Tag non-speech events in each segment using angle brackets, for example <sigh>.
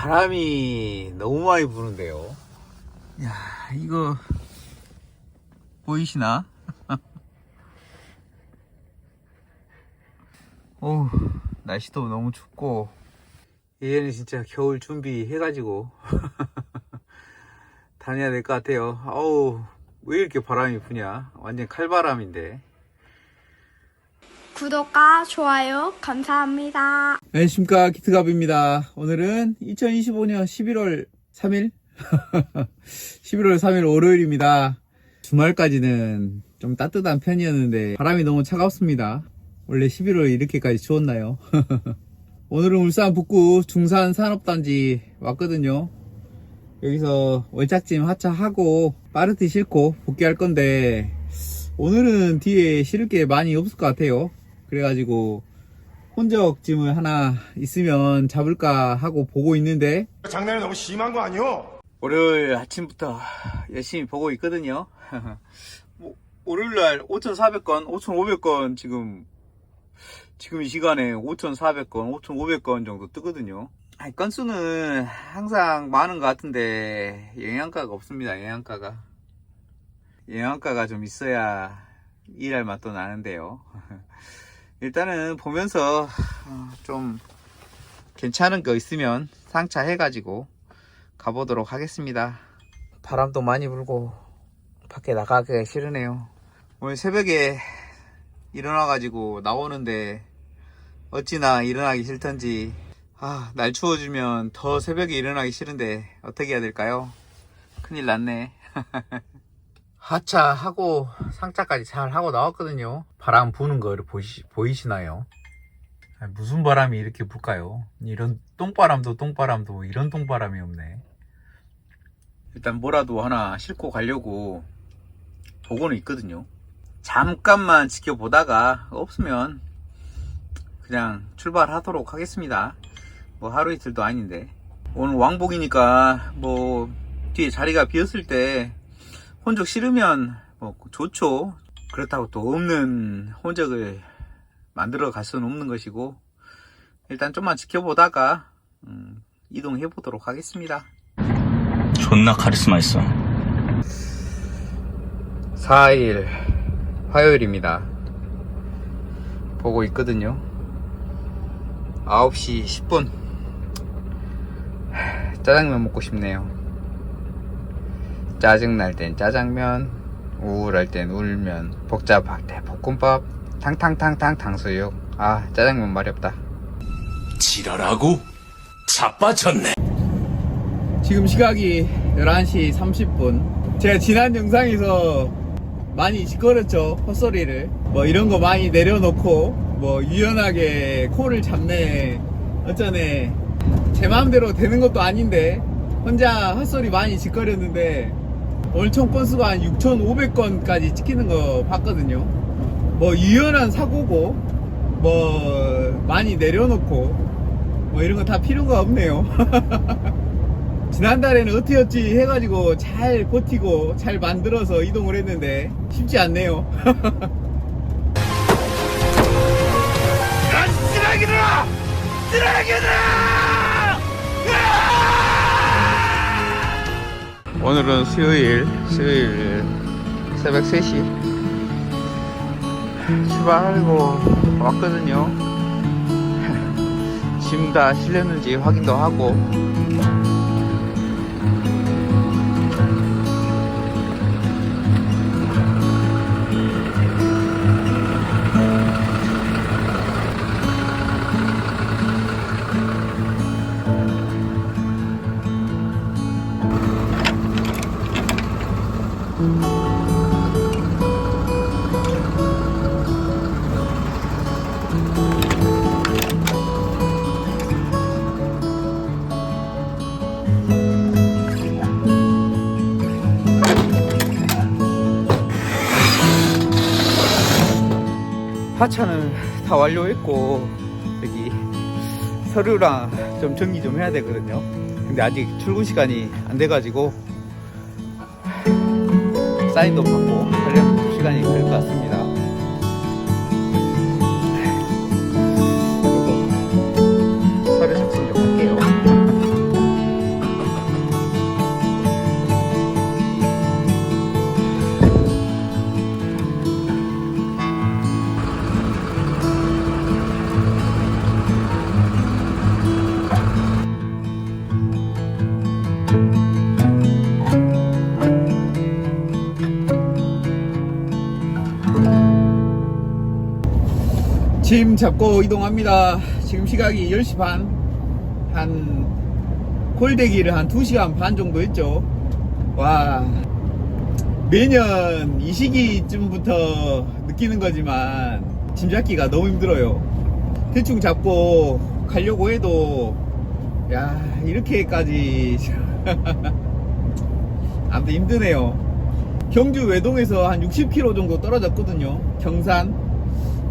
바람이 너무 많이 부는데요. 야, 이거 보이시나? <laughs> 오, 날씨도 너무 춥고 얘는 진짜 겨울 준비해가지고 <laughs> 다녀야 될 것 같아요. 어우, 왜 이렇게 바람이 부냐? 완전 칼바람인데. 구독과 좋아요 감사합니다. 안녕하십니까. 기트갑입니다. 오늘은 2025년 11월 3일? 11월 3일 월요일입니다. 주말까지는 좀 따뜻한 편이었는데 바람이 너무 차갑습니다. 원래 11월 이렇게까지 추웠나요? <laughs> 오늘은 울산 북구 중산 산업단지 왔거든요. 여기서 월작짐 하차하고 빠르트 싣고 복귀할 건데 오늘은 뒤에 실을 게 많이 없을 것 같아요 그래가지고 혼적 짐을 하나 있으면 잡을까 하고 보고 있는데 장난이 너무 심한 거 아니오? 월요일 아침부터 열심히 보고 있거든요. <laughs> 뭐, 월요일날 5,400건, 5,500건 지금 지금 이 시간에 5,400건, 5,500건 정도 뜨거든요. 아니, 건수는 항상 많은 것 같은데 영양가가 없습니다. 영양가가 영양가가 좀 있어야 일할 맛도 나는데요. <laughs> 일단은 보면서 어, 좀 괜찮은 거 있으면 상차 해가지고 가보도록 하겠습니다. 바람도 많이 불고 밖에 나가기가 싫으네요. 오늘 새벽에 일어나가지고 나오는데 어찌나 일어나기 싫던지 아, 날 추워지면 더 새벽에 일어나기 싫은데 어떻게 해야 될까요? 큰일 났네. <laughs> 하차하고 상차까지 잘 하고 나왔거든요. 바람 부는 거 보이시, 보이시나요? 무슨 바람이 이렇게 불까요? 이런 똥바람도 똥바람도 이런 똥바람이 없네. 일단 뭐라도 하나 싣고 가려고 보고는 있거든요. 잠깐만 지켜보다가 없으면 그냥 출발하도록 하겠습니다. 뭐 하루 이틀도 아닌데. 오늘 왕복이니까 뭐 뒤에 자리가 비었을 때 혼적 싫으면 뭐 좋죠. 그렇다고 또 없는 혼적을 만들어 갈 수는 없는 것이고 일단 좀만 지켜보다가 음, 이동해 보도록 하겠습니다. 존나 카리스마 있어. 4일 화요일입니다. 보고 있거든요. 9시 10분. 짜장면 먹고 싶네요. 짜증날 땐 짜장면, 우울할 땐 울면, 복잡할 때 볶음밥, 탕탕탕탕 탕수육. 아, 짜장면 말이 없다. 지랄하고 자빠졌네. 지금 시각이 11시 30분. 제가 지난 영상에서 많이 짓거렸죠. 헛소리를. 뭐 이런 거 많이 내려놓고, 뭐 유연하게 코를 잡네, 어쩌네. 제 마음대로 되는 것도 아닌데, 혼자 헛소리 많이 짓거렸는데, 오늘 총 건수가 한 6,500건까지 찍히는 거 봤거든요. 뭐 유연한 사고고, 뭐 많이 내려놓고, 뭐 이런 거 다 필요가 없네요. <laughs> 지난달에는 어떻게였지 해가지고 잘 버티고 잘 만들어서 이동을 했는데 쉽지 않네요. <laughs> 쓰레기들아! 쓰레기들아! 오늘은 수요일, 수요일 새벽 3시 출발하고 왔거든요. <laughs> 짐 다 실렸는지 확인도 하고 하차는 다 완료했고 여기 서류랑 좀 정리 좀 해야 되거든요. 근데 아직 출근 시간이 안 돼가지고 사인도 받고 하려면 시간이 될것 같습니다. 짐 잡고 이동합니다. 지금 시각이 10시 반. 한, 골대기를 한 2시간 반 정도 했죠. 와. 매년 이 시기쯤부터 느끼는 거지만, 짐 잡기가 너무 힘들어요. 대충 잡고 가려고 해도, 야, 이렇게까지. <laughs> 아무튼 힘드네요. 경주 외동에서 한 60km 정도 떨어졌거든요. 경산.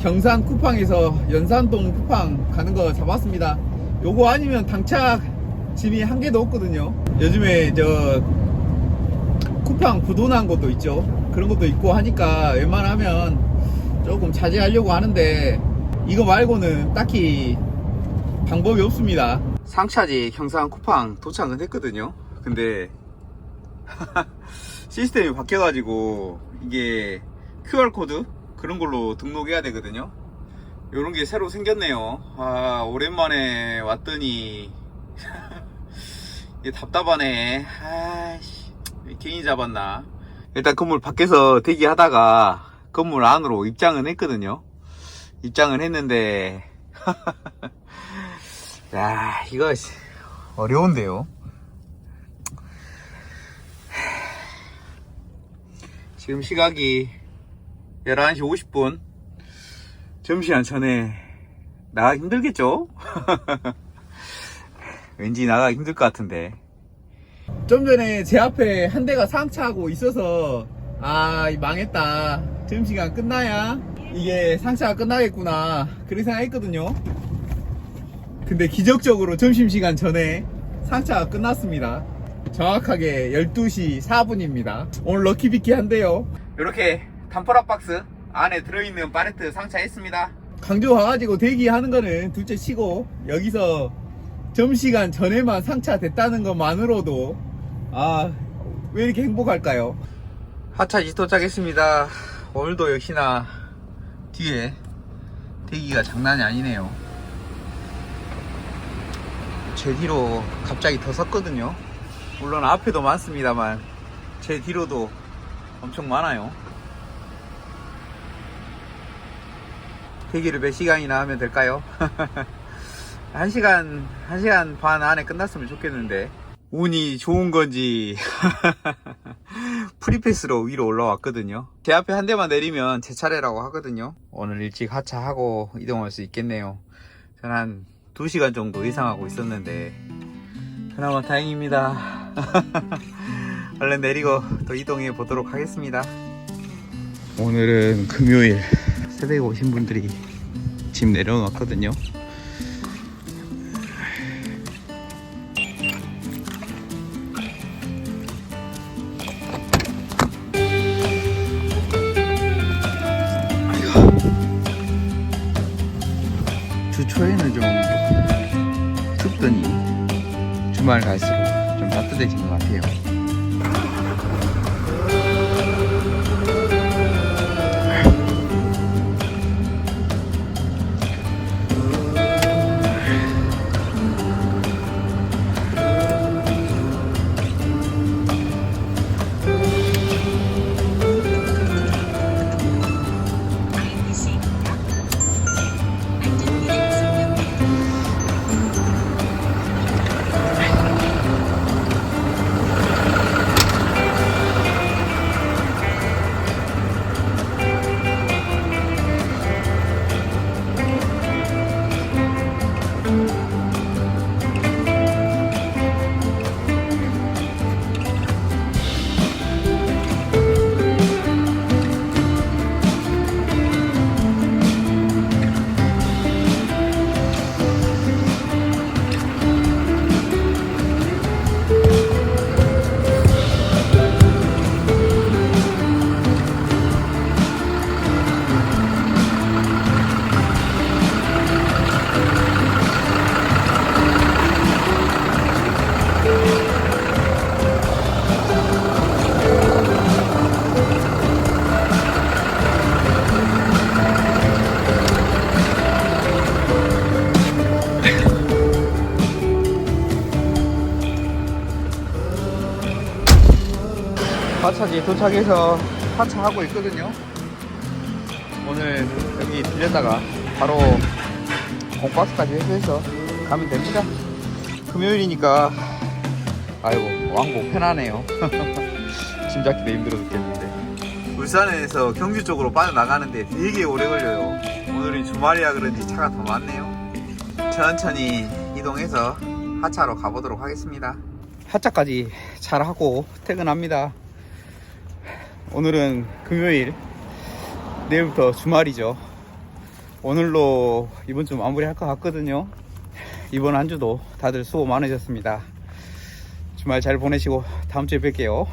경산 쿠팡에서 연산동 쿠팡 가는 거 잡았습니다. 요거 아니면 당착 짐이 한 개도 없거든요. 요즘에 저 쿠팡 부도난 것도 있죠. 그런 것도 있고 하니까 웬만하면 조금 자제하려고 하는데 이거 말고는 딱히 방법이 없습니다. 상차지 경산 쿠팡 도착은 했거든요. 근데 <laughs> 시스템이 바뀌어가지고 이게 QR코드 그런 걸로 등록해야 되거든요. 요런 게 새로 생겼네요. 아, 오랜만에 왔더니 <laughs> 답답하네. 아이씨, 괜히 잡았나. 일단 건물 밖에서 대기하다가 건물 안으로 입장은 했거든요. 입장은 했는데 <laughs> 야, 이거 어려운데요. 지금 시각이 11시 50분. 점심시간 전에 나가기 힘들겠죠? <laughs> 왠지 나가기 힘들 것 같은데. 좀 전에 제 앞에 한 대가 상차하고 있어서, 아, 이 망했다. 점심시간 끝나야 이게 상차가 끝나겠구나. 그렇게 생각했거든요. 근데 기적적으로 점심시간 전에 상차가 끝났습니다. 정확하게 12시 4분입니다. 오늘 럭키비키 한데요. 이렇게 단퍼락 박스 안에 들어있는 파레트 상차했습니다. 강조 와가지고 대기하는 거는 둘째 치고 여기서 점시간 전에만 상차됐다는 것만으로도 아 왜 이렇게 행복할까요? 하차지 도착했습니다. 오늘도 역시나 뒤에 대기가 장난이 아니네요. 제 뒤로 갑자기 더 섰거든요. 물론 앞에도 많습니다만 제 뒤로도 엄청 많아요. 대기를 몇 시간이나 하면 될까요? <laughs> 한 시간, 한 시간 반 안에 끝났으면 좋겠는데. 운이 좋은 건지, <laughs> 프리패스로 위로 올라왔거든요. 제 앞에 한 대만 내리면 제 차례라고 하거든요. 오늘 일찍 하차하고 이동할 수 있겠네요. 전 한 2시간 정도 예상하고 있었는데, 그나마 다행입니다. <laughs> 얼른 내리고 또 이동해 보도록 하겠습니다. 오늘은 금요일 새벽에 오신 분들이 짐 내려놨거든요. 주 초에는 좀 춥더니 주말 갈수록 좀 따뜻해진 것 같아요. 하차지 도착해서 하차하고 있거든요. 오늘 여기 들렸다가 바로 공박스까지 해소해서 가면 됩니다. 금요일이니까 아이고 왕복 편하네요. <laughs> 짐 잡기도 힘들어 죽겠는데. 울산에서 경주 쪽으로 빠져나가는데 되게 오래 걸려요. 오늘이 주말이라 그런지 차가 더 많네요. 천천히 이동해서 하차로 가보도록 하겠습니다. 하차까지 잘 하고 퇴근합니다. 오늘은 금요일, 내일부터 주말이죠. 오늘로 이번 주 마무리 할 것 같거든요. 이번 한 주도 다들 수고 많으셨습니다. 주말 잘 보내시고 다음 주에 뵐게요.